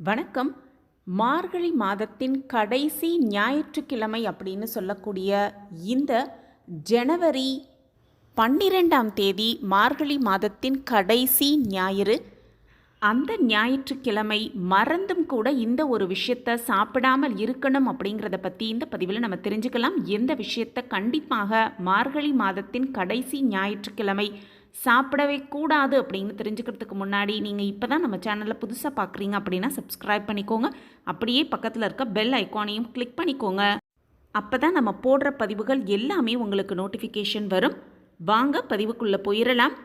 வணக்கம். மார்கழி மாதத்தின் கடைசி ஞாயிற்றுக்கிழமை அப்படின்னு சொல்லக்கூடிய இந்த ஜனவரி பன்னிரெண்டாம் தேதி மார்கழி மாதத்தின் கடைசி ஞாயிறு அந்த ஞாயிற்றுக்கிழமை மறந்தும் கூட இந்த ஒரு விஷயத்த சாப்பிடாமல் இருக்கணும் அப்படிங்கிறத பற்றி இந்த பதிவில் நம்ம தெரிஞ்சுக்கலாம். எந்த விஷயத்த கண்டிப்பாக மார்கழி மாதத்தின் கடைசி ஞாயிற்றுக்கிழமை சாப்பிடவே கூடாது அப்படின்னு தெரிஞ்சுக்கிறதுக்கு முன்னாடி நீங்கள் இப்போ தான் நம்ம சேனலில் புதுசாக பார்க்குறீங்க அப்படின்னா சப்ஸ்கிரைப் பண்ணிக்கோங்க. அப்படியே பக்கத்தில் இருக்க பெல் ஐக்கானையும் கிளிக் பண்ணிக்கோங்க. அப்போ தான் நம்ம போடுற பதிவுகள் எல்லாமே உங்களுக்கு நோட்டிஃபிகேஷன் வரும். வாங்க பதிவுக்குள்ளே போயிடலாம்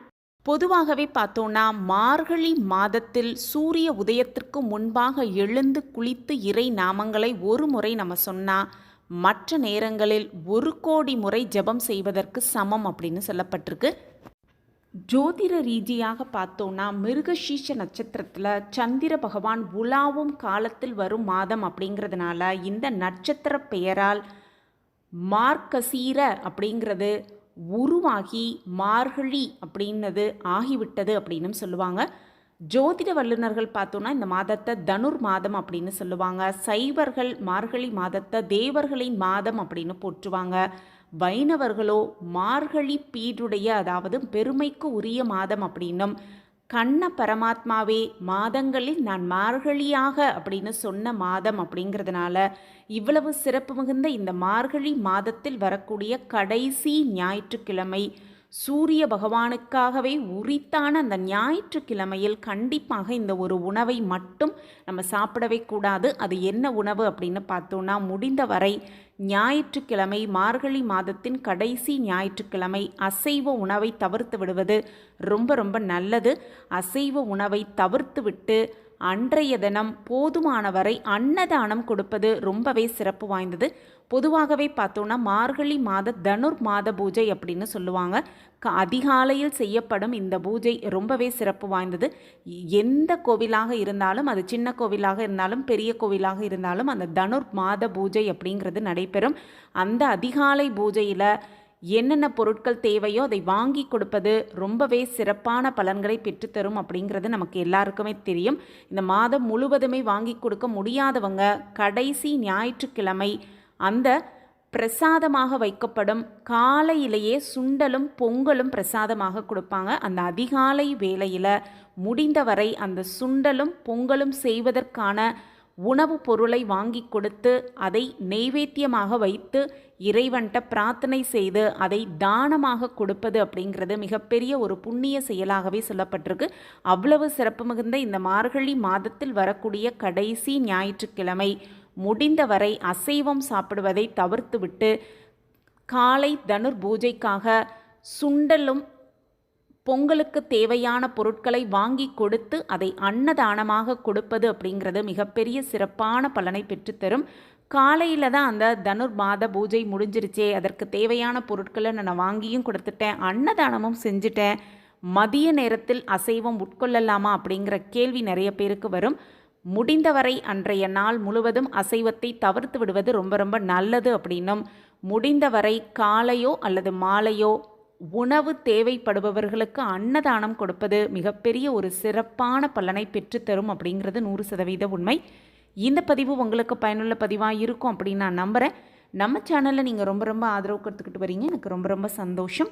பொதுவாகவே பார்த்தோன்னா மார்கழி மாதத்தில் சூரிய உதயத்திற்கு முன்பாக எழுந்து குளித்து இறை நாமங்களை ஒரு முறை நம்ம சொன்னால் மற்ற நேரங்களில் ஒரு கோடி முறை ஜெபம் செய்வதற்கு சமம் அப்படின்னு சொல்லப்பட்டிருக்கு. ஜோதிட ரீதியாக பார்த்தோன்னா மிருகஷீஷ நட்சத்திரத்தில் சந்திர பகவான் உலாவும் காலத்தில் வரும் மாதம் அப்படிங்கிறதுனால இந்த நட்சத்திர பெயரால் மார்க்கசீர அப்படிங்கிறது உருவாகி மார்கழி அப்படின்னது ஆகிவிட்டது அப்படின்னு சொல்லுவாங்க. ஜோதிட வல்லுநர்கள் பார்த்தோன்னா இந்த மாதத்தை தனுர் மாதம் அப்படின்னு சொல்லுவாங்க. சைவர்கள் மார்கழி மாதத்தை தேவர்களின் மாதம் அப்படின்னு போற்றுவாங்க. வைணவர்களோ மார்கழி பீடுடைய அதாவது பெருமைக்கு உரிய மாதம் அப்படின்னும் கண்ண பரமாத்மாவே மாதங்களில் நான் மார்கழியாக அப்படின்னு சொன்ன மாதம் அப்படிங்கிறதுனால இவ்வளவு சிறப்பு மிகுந்த இந்த மார்கழி மாதத்தில் வரக்கூடிய கடைசி ஞாயிற்றுக்கிழமை சூரிய பகவானுக்காகவே உரித்தான அந்த ஞாயிற்றுக்கிழமையில் கண்டிப்பாக இந்த ஒரு உணவை மட்டும் நம்ம சாப்பிடவே கூடாது. அது என்ன உணவு அப்படின்னு பார்த்தோன்னா முடிந்தவரை ஞாயிற்றுக்கிழமை மார்கழி மாதத்தின் கடைசி ஞாயிற்றுக்கிழமை அசைவ உணவை தவிர்த்து விடுவது ரொம்ப ரொம்ப நல்லது. அசைவ உணவை தவிர்த்து விட்டு அன்றைய தினம் போதுமானவரை அன்னதானம் கொடுப்பது ரொம்பவே சிறப்பு வாய்ந்தது. பொதுவாகவே பார்த்தோன்னா மார்கழி மாத தனுர் மாத பூஜை அப்படின்னு சொல்லுவாங்க. அதிகாலையில் செய்யப்படும் இந்த பூஜை ரொம்பவே சிறப்பு வாய்ந்தது. எந்த கோவிலாக இருந்தாலும் அது சின்ன கோவிலாக இருந்தாலும் பெரிய கோவிலாக இருந்தாலும் அந்த தனுர் மாத பூஜை அப்படிங்கிறது நடைபெறும். அந்த அதிகாலை பூஜையில் என்னென்ன பொருட்கள் தேவையோ அதை வாங்கி கொடுப்பது ரொம்பவே சிறப்பான பலன்களை பெற்றுத்தரும் அப்படிங்கிறது நமக்கு எல்லாருக்குமே தெரியும். இந்த மாதம் முழுவதுமே வாங்கி கொடுக்க முடியாதவங்க கடைசி ஞாயிற்றுக்கிழமை அந்த பிரசாதமாக வைக்கப்படும் காலையிலேயே சுண்டலும் பொங்கலும் பிரசாதமாக கொடுப்பாங்க. அந்த அதிகாலை வேளையில் முடிந்தவரை அந்த சுண்டலும் பொங்கலும் செய்வதற்கான உணவுப் பொருளை வாங்கி கொடுத்து அதை நெய்வேத்தியமாக வைத்து இறைவன்கிட்ட பிரார்த்தனை செய்து அதை தானமாக கொடுப்பது அப்படிங்கிறது மிகப்பெரிய ஒரு புண்ணிய செயலாகவே சொல்லப்பட்டிருக்கு. அவ்வளவு சிறப்பு மிகுந்த இந்த மார்கழி மாதத்தில் வரக்கூடிய கடைசி ஞாயிற்றுக்கிழமை முடிந்தவரை அசைவம் சாப்பிடுவதை தவிர்த்துவிட்டு காலை தனுர் பூஜைக்காக சுண்டலும் பொங்கலுக்கு தேவையான பொருட்களை வாங்கி கொடுத்து அதை அன்னதானமாக கொடுப்பது அப்படிங்கிறது மிகப்பெரிய சிறப்பான பலனை பெற்றுத்தரும். காலையில் தான் அந்த தனுர் மாத பூஜை முடிஞ்சிருச்சே அதற்கு தேவையான பொருட்களை நான் வாங்கியும் கொடுத்துட்டேன் அன்னதானமும் செஞ்சுட்டேன். மதிய நேரத்தில் அசைவம் உட்கொள்ளலாமா அப்படிங்கிற கேள்வி நிறைய பேருக்கு வரும். முடிந்தவரை அன்றைய நாள் முழுவதும் அசைவத்தை தவிர்த்து விடுவது ரொம்ப ரொம்ப நல்லது அப்படின்னும். முடிந்தவரை காலையோ அல்லது மாலையோ உணவு தேவைப்படுபவர்களுக்கு அன்னதானம் கொடுப்பது மிகப்பெரிய ஒரு சிறப்பான பலனை பெற்றுத்தரும் அப்படிங்கிறது நூறு சதவீத உண்மை. இந்த பதிவு உங்களுக்கு பயனுள்ள பதிவாக இருக்கும் அப்படின்னு நான் நம்புகிறேன் நம்ம சேனலில் நீங்கள் ரொம்ப ரொம்ப ஆதரவு கொடுத்துக்கிட்டு வரீங்க. எனக்கு ரொம்ப ரொம்ப சந்தோஷம்.